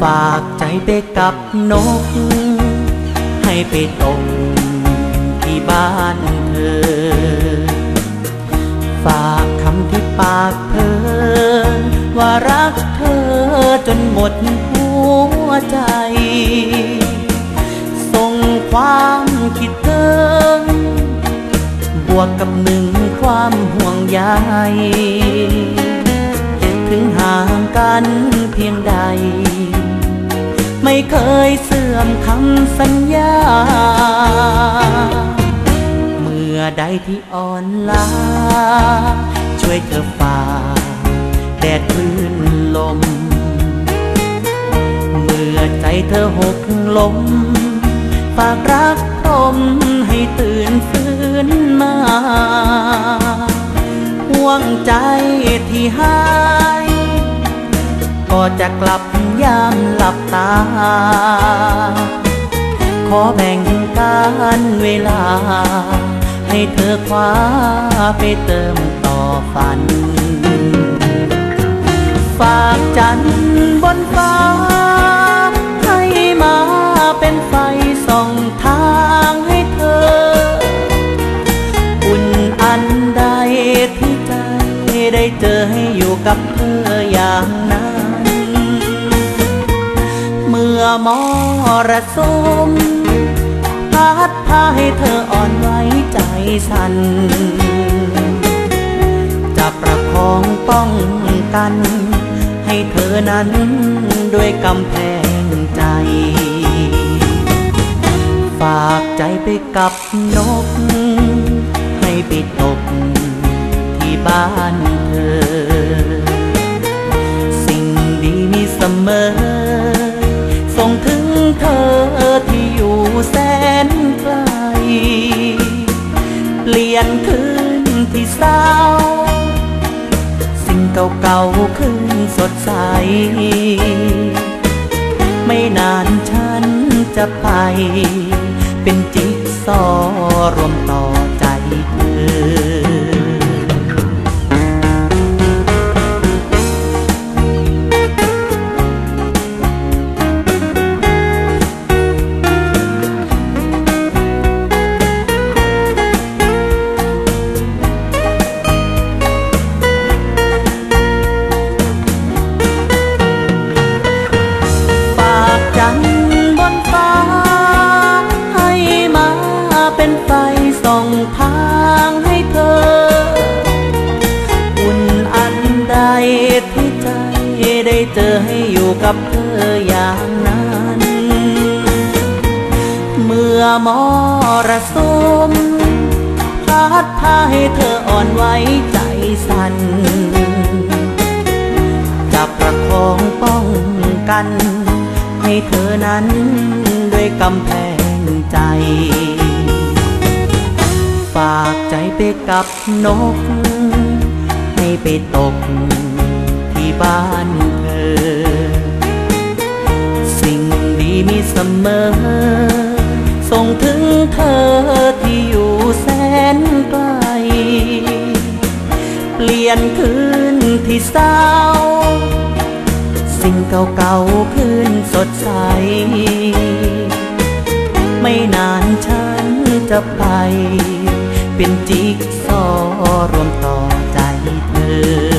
ฝากใจไปกับนก ให้ไปตกที่บ้านเธอ ฝากคำที่ปากเธอ ว่ารักเธอจนหมดหัวใจ ส่งความคิดถึงบวกกับหนึ่งความห่วงใยถึงห่างกันเพียงใด เคยเสื่อมคำสัญญา เมื่อใดที่อ่อนล้า ช่วยเธอฝ่าแดดคลื่นลม เมื่อใจเธอหกล้มฝากรักพรมให้ตื่นฟื้นมาห่วงใจที่หาย ก็จะกลับยามหลับตา ขอแบ่งการเวลา ให้เธอคว้าไปเติมต่อฝัน ฝากจันบนฟ้า ให้มาเป็นไฟส่องทางให้เธอ อุ่นอันใดที่ใจได้เจอให้ มอมรสุมพัดพาให้เธออ่อนไหวใจสั่น จะประคองป้องกัน ให้เธอนั้นด้วยกำแพงใจ ฝากใจไปกับนก ให้ไปตกที่บ้านเธอ สิ่งดีมีเสมอ เศร้า สิ่งเก่าๆคืนสดใส ไม่นานฉันจะไป เป็นจิ๊กซอรวมต่อใจเธอ ที่ใจได้เจอให้อยู่กับเธออย่างนั้น เมื่อมรสุมพัดพาให้เธออ่อนไหวใจสั่นจะประคองป้องกัน ให้เธอนั้นด้วยกำแพงใจ ฝากใจไปกับนก ไปตกที่บ้านเธอ สิ่งดีมีเสมอ ส่งถึงเธอที่อยู่แสนไกล เปลี่ยนคืนที่เศร้า สิ่งเก่าๆคืนสดใส ไม่นานฉันจะไป เป็นจิ๊กซอว์รวม លើ